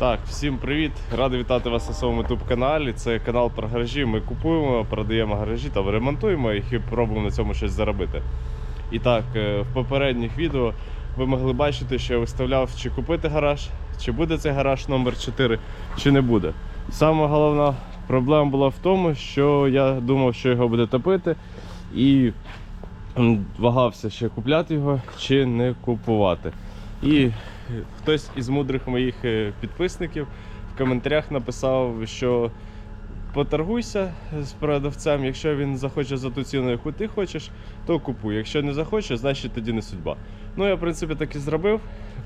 Так, всім привіт! Радий вітати вас на своєму youtube каналі. Це канал про гаражі. Ми купуємо, продаємо гаражі та ремонтуємо їх і пробуємо на цьому щось заробити. І так, е, в попередніх відео ви могли бачити, що я виставляв, чи купити гараж, чи буде цей гараж номер 4 чи не буде. Саме головна проблема була в тому, що я думав, що його буде топити, і вагався ще купляти його чи не купувати. І хтось із мудрих моїх е, підписників в коментарях написав, що поторгуйся з продавцем, якщо він захоче за ту ціну, яку ти хочеш, то купуй. Якщо не захоче, значить тоді не судьба. Ну я в принципі так і зробив.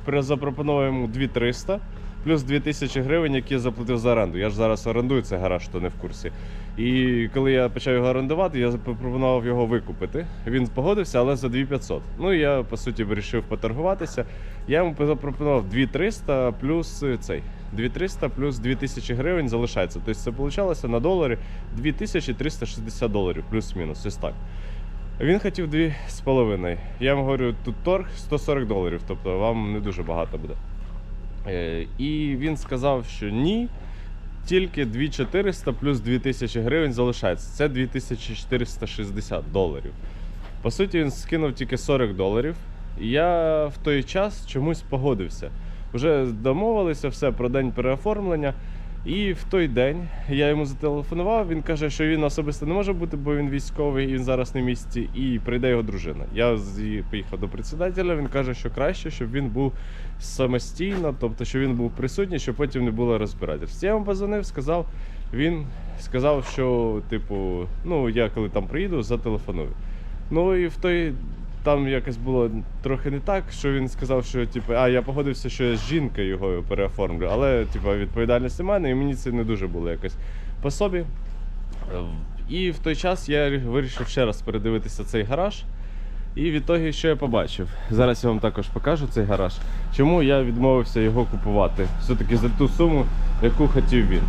Запропонував йому 2300 плюс 2000 гривень, які я заплатив за оренду. Я ж зараз орендую цей гараж, хто не в курсі. І коли я почав його орендувати, я запропонував його викупити. Він погодився, але за 2500. Ну і я по суті вирішив поторгуватися. Я йому запропонував 2300 плюс цей. 2300 плюс 2000 гривень залишається. Тобто це вийшло на доларі 2360 доларів, плюс-мінус. Ось так. Він хотів 2,5. Я йому говорю, тут торг 140 доларів, тобто вам не дуже багато буде. Е, І він сказав, що ні, тільки 2400 плюс 2000 гривень залишається. Це 2460 доларів. По суті, він скинув тільки 40 доларів. І я в той час чомусь погодився. Вже домовилися все про день переоформлення. І в той день я йому зателефонував. Він каже, що він особисто не може бути, бо він військовий, він зараз на місці, і прийде його дружина. Я поїхав до председателя. Він каже, що краще, щоб він був самостійно, тобто, щоб він був присутній, щоб потім не було розбирательств. Я йому позвонив, сказав. Він сказав, що, типу, ну я коли там приїду, зателефоную. Ну і в той там якось було трохи не так, що він сказав, що типу, а я погодився, що я з жінкою його переоформлю, але типу, відповідальність у мене, і мені це не дуже було якось по собі. Е, І в той час я вирішив ще раз передивитися цей гараж. І відтоді, що я побачив. Зараз я вам також покажу цей гараж. Чому я відмовився його купувати? Все-таки за ту суму, яку хотів він.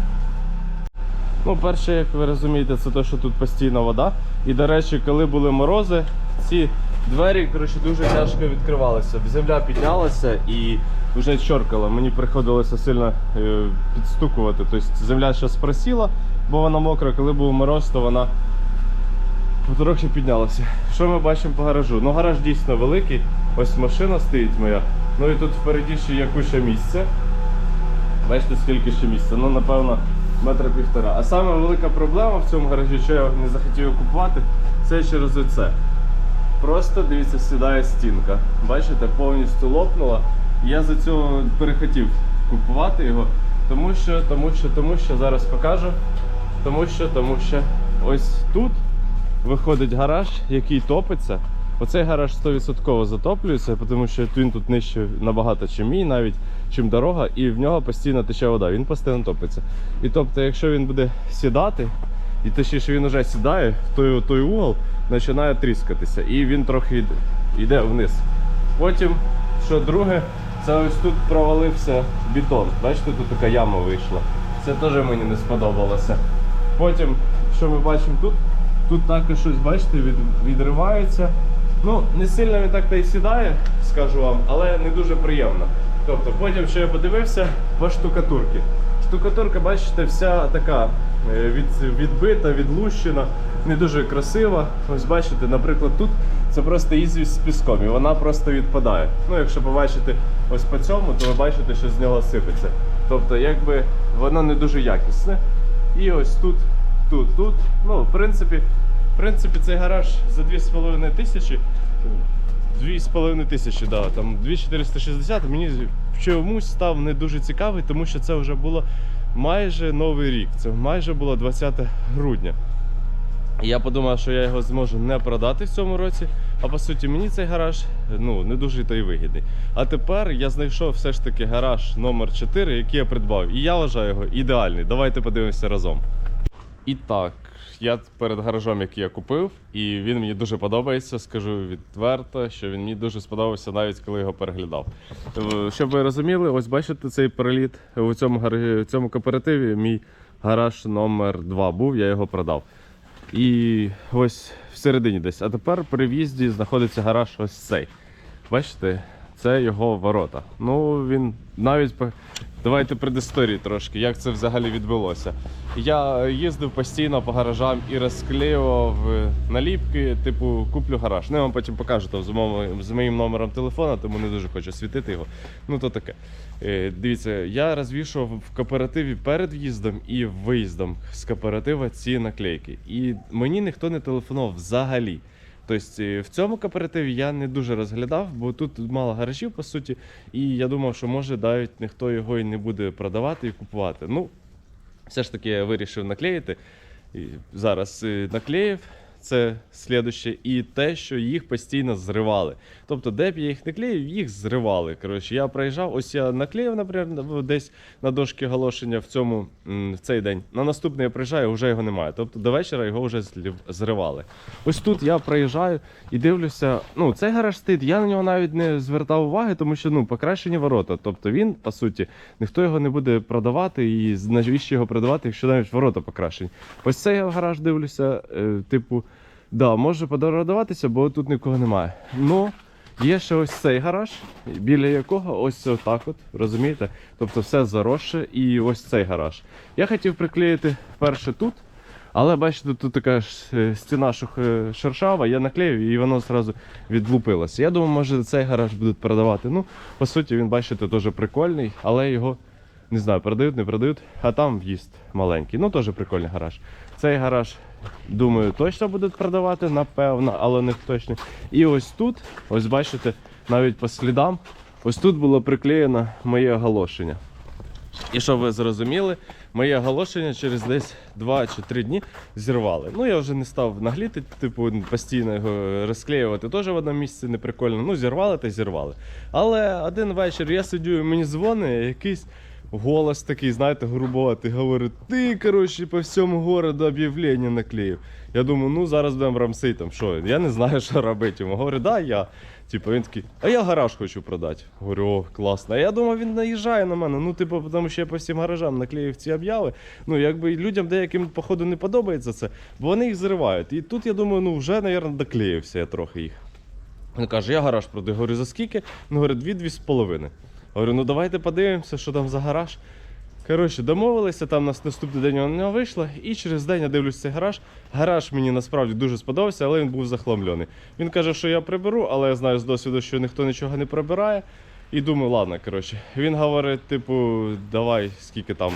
Ну, перше, як ви розумієте, це те, що тут постійна вода. І, до речі, коли були морози, ці двері коротше, дуже тяжко відкривалися. Земля піднялася і вже чоркала. Мені приходилося сильно е, підстукувати. Тобто земля зараз просіла, бо вона мокра. Коли був мороз, то вона трохи піднялася. Що ми бачимо по гаражу? Ну, гараж дійсно великий. Ось машина стоїть моя. Ну і тут впереді ще є куча місця. Бачите, скільки ще місця? Ну, напевно, метра півтора. А саме велика проблема в цьому гаражі, що я не захотів купувати, це через оце. Просто дивіться, сідає стінка. Бачите, повністю лопнула. Я за цього перехотів купувати його, тому що, тому що, тому що зараз покажу. Тому що, тому що ось тут виходить гараж, який топиться. Оцей гараж 100% затоплюється, тому що він тут нижче набагато, чим мій, навіть чим дорога, і в нього постійно тече вода, він постійно топиться. І тобто, якщо він буде сідати, і точніше він вже сідає, той, той угол починає тріскатися, і він трохи йде, йде вниз. Потім, що друге, це ось тут провалився бетон. Бачите, тут така яма вийшла. Це теж мені не сподобалося. Потім, що ми бачимо тут, тут також щось, бачите, від, відривається. Ну, не сильно він так та й сідає, скажу вам, але не дуже приємно. Тобто, потім, що я подивився, по штукатурки. Штукатурка, бачите, вся така е, від, відбита, відлущена, не дуже красива. Ось бачите, наприклад, тут це просто ізвість з піском, і вона просто відпадає. Ну, якщо побачите ось по цьому, то ви бачите, що з нього сипеться. Тобто, якби воно не дуже якісне. І ось тут, тут, тут. Ну, в принципі, в принципі, цей гараж за 2,5 тисячі. 2,5 тисячі, да, там 2460 мені чомусь став не дуже цікавий, тому що це вже було майже новий рік. Це майже було 20 грудня. Я подумав, що я його зможу не продати в цьому році. А по суті, мені цей гараж ну, не дуже то й вигідний. А тепер я знайшов все ж таки гараж номер 4 який я придбав. І я вважаю його ідеальний. Давайте подивимося разом. І так, я перед гаражом, який я купив, і він мені дуже подобається. Скажу відверто, що він мені дуже сподобався, навіть коли його переглядав. Е, Щоб ви розуміли, ось бачите цей переліт у цьому в цьому кооперативі. Мій гараж номер 2 був, я його продав. І ось всередині десь. А тепер при в'їзді знаходиться гараж ось цей. Бачите, це його ворота. Ну, він навіть давайте предісторії трошки, як це взагалі відбулося. Я їздив постійно по гаражам і розклеював е, наліпки, типу, куплю гараж. Ну, я вам потім покажу там з моїм, з моїм номером телефона, тому не дуже хочу світити його. Ну, то таке. Е, Дивіться, я розвішував в кооперативі перед в'їздом і виїздом з кооператива ці наклейки. І мені ніхто не телефонував взагалі. Тобто е, в цьому кооперативі я не дуже розглядав, бо тут мало гаражів, по суті, і я думав, що може навіть ніхто його і не буде продавати і купувати. Ну, все ж таки я вирішив наклеїти. І зараз е, наклеїв. Це слідуще, і те, що їх постійно зривали. Тобто, де б я їх не клеїв, їх зривали. Коротше, я проїжджав, ось я наклеїв, наприклад, десь на дошки оголошення в цьому в цей день. На наступний я приїжджаю, вже його немає. Тобто до вечора його вже зривали. Ось тут я проїжджаю і дивлюся. Ну, цей гараж стоїть. Я на нього навіть не звертав уваги, тому що ну покращені ворота. Тобто він, по суті, ніхто його не буде продавати, і навіщо його продавати, якщо навіть ворота покращені. Ось цей гараж дивлюся, е, типу, да, може подородаватися, бо тут нікого немає. Ну. Є ще ось цей гараж, біля якого ось отак от, розумієте? Тобто все заросше і ось цей гараж. Я хотів приклеїти перше тут, але бачите, тут така ж е, стіна е, шершава, я наклеїв і воно одразу відлупилося. Я думаю, може цей гараж будуть продавати. Ну, по суті, він, бачите, теж прикольний, але його не знаю, продають, не продають. А там в'їзд маленький. Ну, теж прикольний гараж. Цей гараж, думаю, точно будуть продавати, напевно, але не точно. І ось тут, ось бачите, навіть по слідам, ось тут було приклеєно моє оголошення. І щоб ви зрозуміли, моє оголошення через десь 2 чи 3 дні зірвали. Ну я вже не став нагліти, типу, постійно його розклеювати. Теж в одному місці не прикольно. Ну, зірвали та зірвали. Але один вечір я сидю, мені дзвонить якийсь. Голос такий, знаєте, грубоватий, говорить, ти, коротше, по всьому городу об'явлення наклеїв. Я думаю, ну зараз будемо рамси там, що, я не знаю, що робити. Йому говорю, да, я. Типу, він такий, а я гараж хочу продати. Говорю, о, класно. А я думав, він наїжджає на мене. Ну, типу, тому що я по всім гаражам наклеїв ці об'яви. Ну, якби людям деяким, походу, не подобається це, бо вони їх зривають. І тут я думаю, ну вже, мабуть, доклеївся я трохи їх. Він каже, я гараж продаю. Говорю, за скільки? Він говорить, дві-дві з половиною. Говорю, ну давайте подивимося, що там за гараж. Коротше, домовилися, там нас наступний день у нього вийшло, і через день я дивлюсь цей гараж. Гараж мені насправді дуже сподобався, але він був захламлений. Він каже, що я приберу, але я знаю з досвіду, що ніхто нічого не прибирає. І думаю, ладно, коротше. Він говорить, типу, давай, скільки там,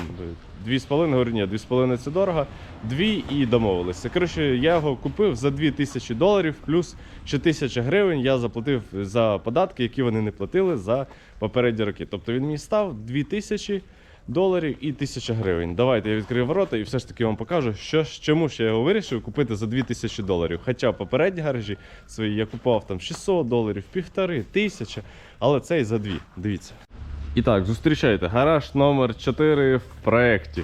дві з половиною, говорю, ні, дві з половиною це дорого, дві і домовилися. Коротше, я його купив за дві тисячі доларів, плюс ще тисяча гривень я заплатив за податки, які вони не платили за попередні роки. Тобто він мені став дві тисячі доларів і 1000 гривень. Давайте я відкрию ворота і все ж таки вам покажу, що чому ж я його вирішив купити за 2000 доларів. Хоча попередні гаражі свої я купував там 600 доларів, півтори, тисяча, але цей за дві. Дивіться. І так, зустрічайте, гараж номер 4 в проєкті.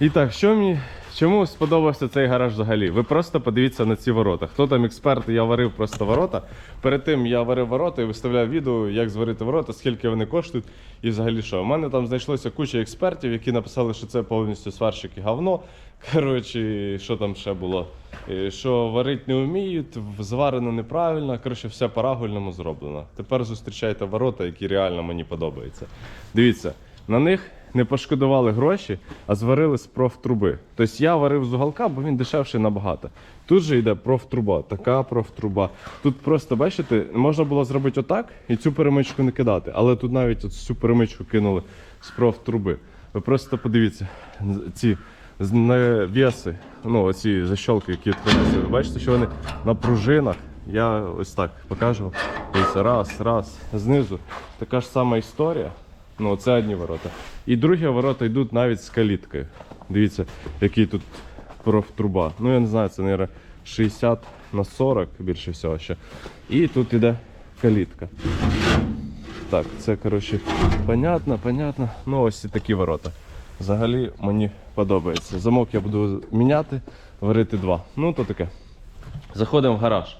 І так, що мені. Чому сподобався цей гараж взагалі? Ви просто подивіться на ці ворота. Хто там експерт, я варив просто ворота. Перед тим я варив ворота і виставляв відео, як зварити ворота, скільки вони коштують і взагалі що. У мене там знайшлося куча експертів, які написали, що це повністю сварщик і говно. Коротше, що там ще було? Що варить не вміють, зварено неправильно. Коротше, все по-рагульному зроблено. Тепер зустрічайте ворота, які реально мені подобаються. Дивіться, на них не пошкодували гроші, а зварили з профтруби. Тобто я варив з уголка, бо він дешевший набагато. Тут же йде профтруба, така профтруба. Тут просто, бачите, можна було зробити отак і цю перемичку не кидати. Але тут навіть цю перемичку кинули з профтруби. Ви просто подивіться, ці навіси, ну оці защолки, які відкриваються. Ви бачите, що вони на пружинах. Я ось так покажу. Ось раз, раз, знизу. Така ж сама історія. Ну, це одні ворота. І другі ворота йдуть навіть з каліткою. Дивіться, який тут профтруба. Ну, я не знаю, це, мабуть, 60 на 40 більше всього ще. І тут іде калітка. Так, це, коротше, понятно, понятно. Ну, ось і такі ворота. Взагалі мені подобається. Замок я буду міняти, варити два. Ну, то таке. Заходимо в гараж.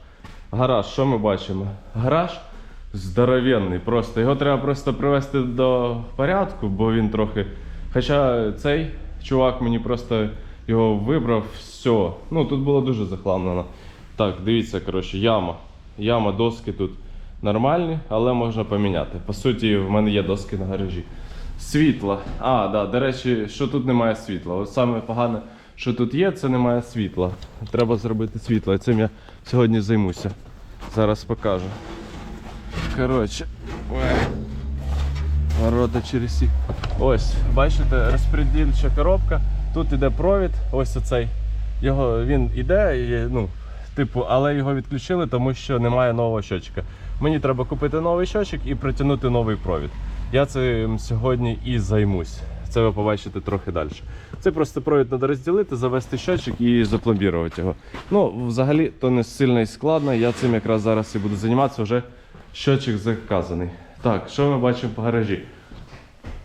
Гараж, що ми бачимо? Гараж здоровенний. Просто його треба просто привести до порядку, бо він трохи. Хоча цей чувак мені просто його вибрав, все. Ну тут було дуже захламлено. Так, дивіться, коротше, яма. Яма, доски тут нормальні, але можна поміняти. По суті, в мене є доски на гаражі. Світло. А, да, до речі, що тут немає світла. От саме погане, що тут є, це немає світла. Треба зробити світло. І цим я сьогодні займуся. Зараз покажу. Коротше. Ворота через сі. Ось, бачите, розпредільча коробка. Тут іде провід, ось оцей. Його він іде, і, ну, типу, але його відключили, тому що немає нового щочика. Мені треба купити новий щочик і притягнути новий провід. Я цим сьогодні і займусь. Це ви побачите трохи далі. Це просто провід треба розділити, завести щочик і запломбірувати його. Ну, взагалі, то не сильно і складно. Я цим якраз зараз і буду займатися. Вже щочик заказаний. Так, що ми бачимо по гаражі?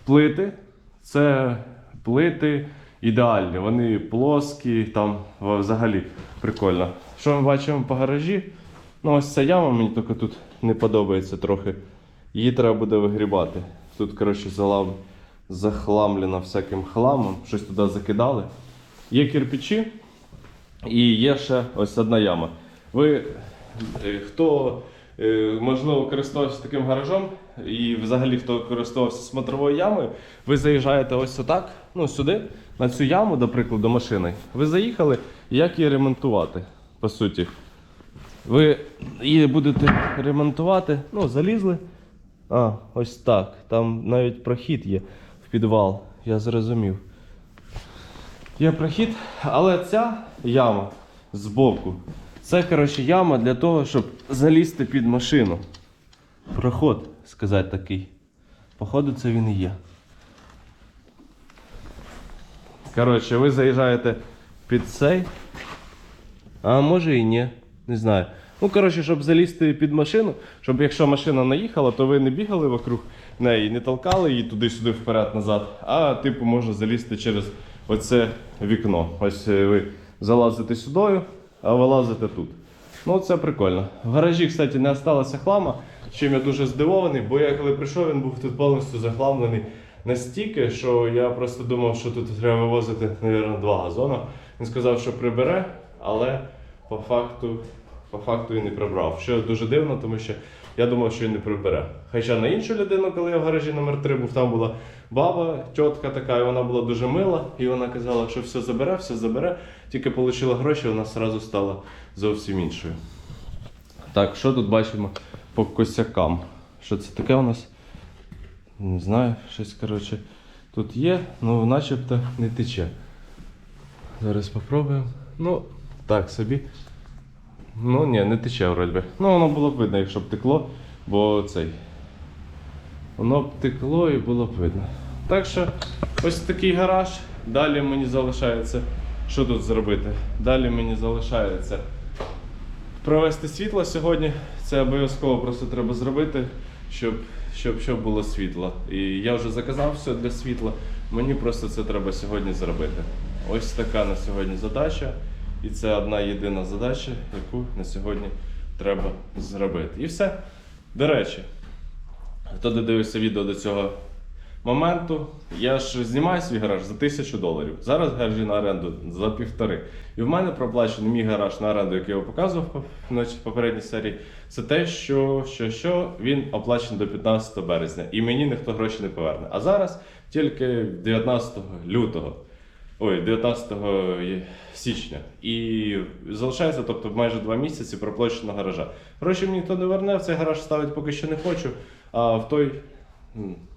Плити це плити ідеальні. Вони плоскі, там взагалі прикольно. Що ми бачимо по гаражі? Ну, ось ця яма мені тільки тут не подобається трохи. Її треба буде вигрібати. Тут, коротше, захламлено всяким хламом, щось туди закидали. Є кирпичі і є ще ось одна яма. Ви е, хто можливо користувався таким гаражом, і взагалі хто користувався смотровою ямою, ви заїжджаєте ось отак, ну сюди, на цю яму, до прикладу, машини. Ви заїхали, як її ремонтувати, по суті. Ви її будете ремонтувати, ну, залізли. А, ось так. Там навіть прохід є в підвал, я зрозумів. Є прохід, але ця яма збоку. Це, коротше, яма для того, щоб залізти під машину. Проход, сказати такий. Походу, це він і є. Коротше, ви заїжджаєте під цей. А може і ні. Не знаю. Ну, коротше, щоб залізти під машину, щоб якщо машина наїхала, то ви не бігали вокруг неї, не толкали її туди-сюди вперед-назад, а типу можна залізти через оце вікно. Ось е, ви залазите сюди, а вилазити тут. Ну, це прикольно. В гаражі, кстати, не осталося хлама, чим я дуже здивований, бо я коли прийшов, він був тут повністю захламлений настільки, що я просто думав, що тут треба вивозити, мабуть, два газона. Він сказав, що прибере, але по факту, по факту він не прибрав. Що дуже дивно, тому що я думав, що він не прибере. Хоча на іншу людину, коли я в гаражі номер 3 був, там була баба, тітка така, і вона була дуже мила, і вона казала, що все забере, все забере. Тільки отримала гроші, вона одразу стала зовсім іншою. Так, що тут бачимо по косякам? Що це таке у нас? Не знаю, щось коротше тут є, ну начебто не тече. Зараз спробуємо. Ну, так собі. Ну ні, не тече вроді. Ну воно було б видно, якщо б текло, бо цей. Воно б текло і було б видно. Так що ось такий гараж. Далі мені залишається. Що тут зробити? Далі мені залишається провести світло сьогодні. Це обов'язково просто треба зробити, щоб, щоб, щоб було світло. І я вже заказав все для світла. Мені просто це треба сьогодні зробити. Ось така на сьогодні задача. І це одна єдина задача, яку на сьогодні треба зробити. І все. До речі, хто додивився відео до цього моменту, я ж знімаю свій гараж за тисячу доларів. Зараз гаражі на оренду за півтори. І в мене проплачений мій гараж на оренду, який я показував по- в попередній серії. Це те, що, що, що він оплачений до 15 березня, і мені ніхто гроші не поверне. А зараз тільки 19 лютого. Ой, 19 січня. І залишається, тобто, майже два місяці проплаченого гаража. Гроші мені ніхто не верне, в цей гараж ставити поки що не хочу, а в той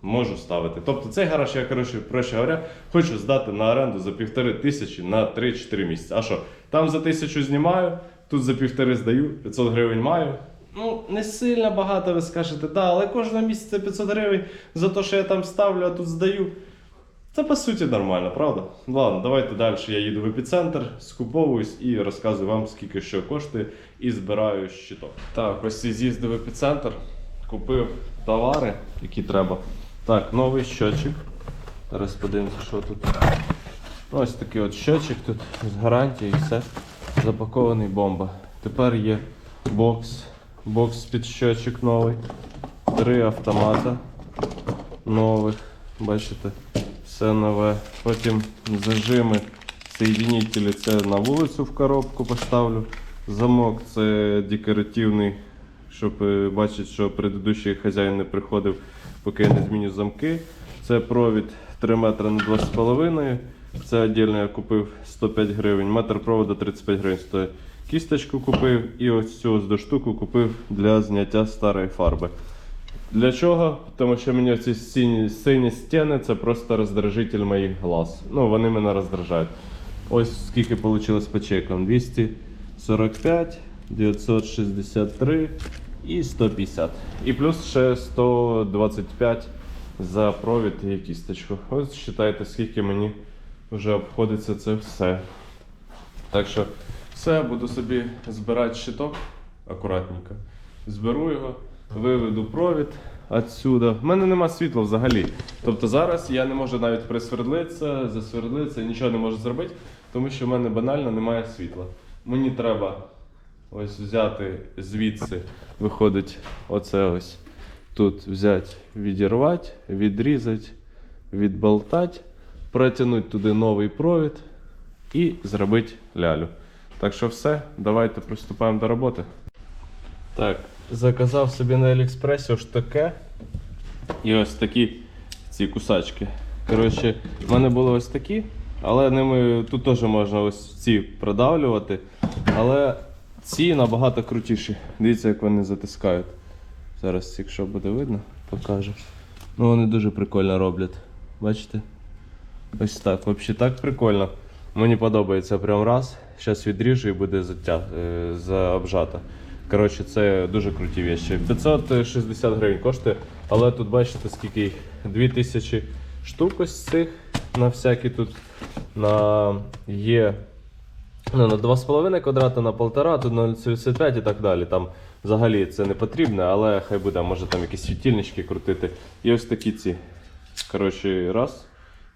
можу ставити. Тобто цей гараж я, коротше, проще говоря, хочу здати на оренду за півтори тисячі на 3-4 місяці. А що? Там за тисячу знімаю, тут за півтори здаю, 500 гривень маю. Ну, не сильно багато ви скажете, да, але кожного місяця 500 гривень за те, що я там ставлю, а тут здаю. Це по суті нормально, правда? Ладно, давайте далі. Я їду в епіцентр, скуповуюсь і розказую вам, скільки що коштує, і збираю щиток. Так, ось і з'їздив в епіцентр, купив товари, які треба. Так, новий щочик. Зараз подивимося, що тут. Ось такий от щочик тут з гарантією, все. Запакований бомба. Тепер є бокс. Бокс під щочик новий. Три автомата нових. Бачите, нове. Потім зажими, соєдинителі це на вулицю в коробку поставлю. Замок це декоративний щоб е, бачити, що предыдущий хазяїн не приходив, поки я не зміню замки. Це провід 3 метри на 2,5. Це віддільно я купив 105 гривень. Метр проводу 35 гривень стоїть. Кісточку купив і ось цю ось штуку купив для зняття старої фарби. Для чого? Тому що мені ці сині, сині стіни це просто роздражитель моїх глаз. Ну, вони мене роздражають. Ось скільки вийшло по чекам: 245, 963 і 150. І плюс ще 125 за провід і кісточку. Ось вважайте, скільки мені вже обходиться це все. Так що все, буду собі збирати щиток акуратненько. Зберу його, виведу провід отсюда. У мене нема світла взагалі. Тобто зараз я не можу навіть присвердлитися, засвердлитися, нічого не можу зробити, тому що в мене банально немає світла. Мені треба ось взяти звідси, виходить оце ось. Тут взяти, відірвати, відрізати, відболтати, протягнути туди новий провід і зробити лялю. Так що все, давайте приступаємо до роботи. Так, заказав собі на Аліекспресі ось таке. І ось такі ці кусачки. Коротше, в мене були ось такі, але ними тут теж можна ось ці продавлювати. Але ці набагато крутіші. Дивіться, як вони затискають. Зараз, якщо буде видно, покажу. Ну вони дуже прикольно роблять. Бачите? Ось так. Взагалі так прикольно. Мені подобається прям раз. Зараз відріжу і буде затя... е, заобжата. Коротше, це дуже круті вещі. 560 гривень коштує, але тут бачите, скільки їх? 2000 штук ось цих на всякі тут на є ну, на 2,5 квадрата, на 1,5, тут на 0,75 і так далі. Там взагалі це не потрібно, але хай буде, може там якісь світильнички крутити. І ось такі ці. Коротше, раз.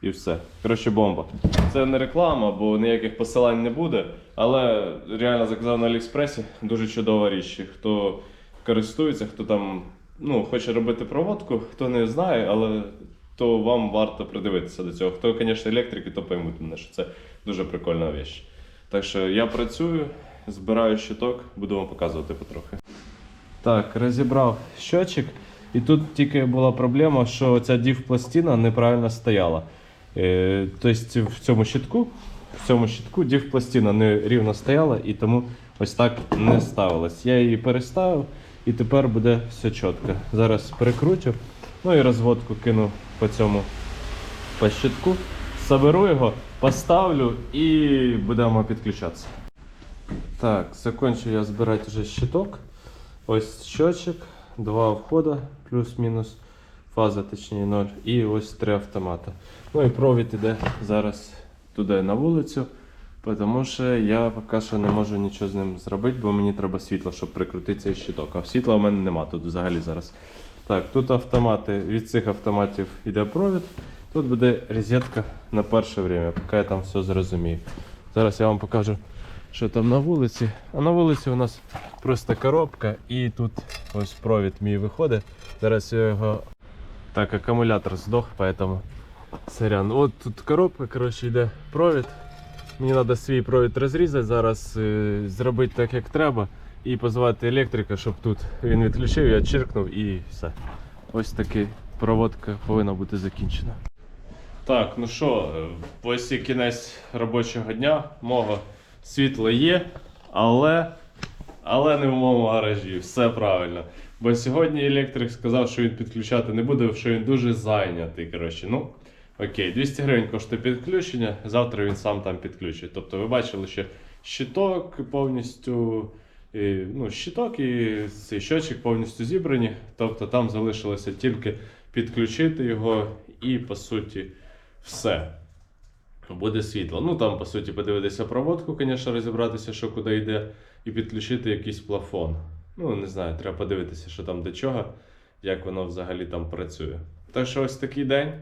І все. Коротше, бомба. Це не реклама, бо ніяких посилань не буде. Але реально заказав на Аліекспресі дуже чудова річ. Хто користується, хто там ну, хоче робити проводку, хто не знає, але то вам варто придивитися до цього. Хто, звісно, електрики, то поймуть мене, що це дуже прикольна річ. Так що я працюю, збираю щиток, буду вам показувати потрохи. Так, розібрав щочик. І тут тільки була проблема, що ця дів-пластина неправильно стояла. Е, тобто в цьому щитку, в цьому щитку дів-пластина не рівно стояла і тому ось так не ставилась. Я її переставив і тепер буде все чітко. Зараз перекрутю, ну і розводку кину по цьому по щитку. Соберу його, поставлю і будемо підключатися. Так, закончу я збирати вже щиток. Ось щочик, два входа, плюс-мінус, фаза, точніше 0, і ось три автомата. Ну і провід іде зараз туди на вулицю, тому що я поки що не можу нічого з ним зробити, бо мені треба світло, щоб прикрутити цей щиток. А світла в мене нема тут взагалі зараз. Так, тут автомати, від цих автоматів йде провід. Тут буде розетка на перше время, поки я там все зрозумію. Зараз я вам покажу, що там на вулиці. А на вулиці у нас просто коробка і тут ось провід мій виходить. Зараз я його. Так, акумулятор здох, поэтому сорян. От тут коробка, коротше, йде провід. Мені треба свій провід розрізати, зараз зробити так, як треба, і позвати електрика, щоб тут він відключив, я чиркнув і все. Ось таки проводка повинна бути закінчена. Так, ну що, е, ось і кінець робочого дня. Мого світло є, але, але не в моєму гаражі. Все правильно. Бо сьогодні електрик сказав, що він підключати не буде, що він дуже зайнятий. Коротше, ну, окей, 200 гривень коштує підключення, завтра він сам там підключить. Тобто ви бачили, що щиток повністю. І, ну, щиток і цей щочик повністю зібрані. Тобто там залишилося тільки підключити його і по суті все. Буде світло. Ну там, по суті, подивитися проводку, звісно, розібратися, що куди йде, і підключити якийсь плафон. Ну, не знаю, треба подивитися, що там до чого, як воно взагалі там працює. Так що ось такий день,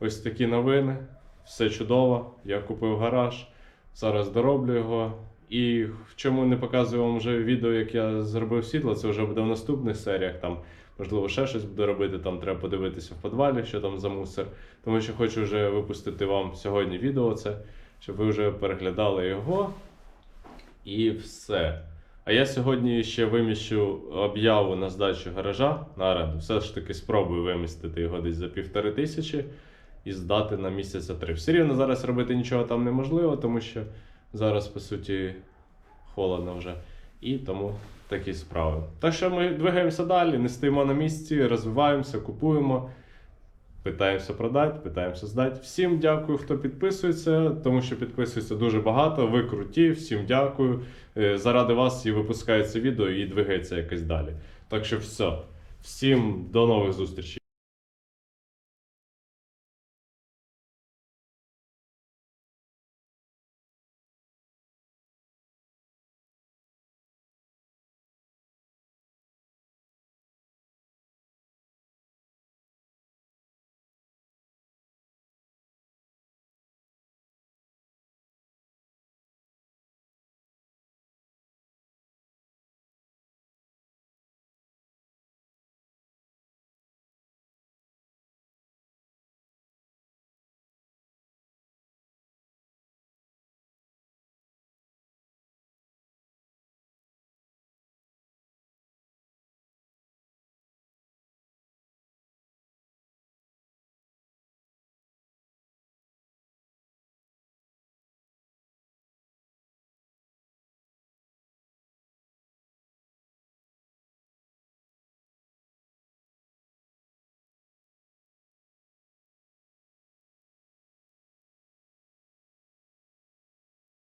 ось такі новини. Все чудово. Я купив гараж, зараз дороблю його. І в чому не показую вам вже відео, як я зробив світло, це вже буде в наступних серіях. Там, можливо, ще щось буду робити. Там треба подивитися в підвалі, що там за мусор. Тому що хочу вже випустити вам сьогодні відео це, щоб ви вже переглядали його. І все. А я сьогодні ще виміщу об'яву на здачу гаража на оренду. Все ж таки спробую вимістити його десь за півтори тисячі і здати на місяця три. Все рівно зараз робити нічого там неможливо, тому що зараз, по суті, холодно вже. І тому такі справи. Так що ми двигаємося далі, не стоїмо на місці, розвиваємося, купуємо. Питаємося продати, питаємося здати. Всім дякую, хто підписується, тому що підписується дуже багато. Ви круті, всім дякую. Е, Заради вас і випускається відео і двигається якось далі. Так що все. Всім до нових зустрічей.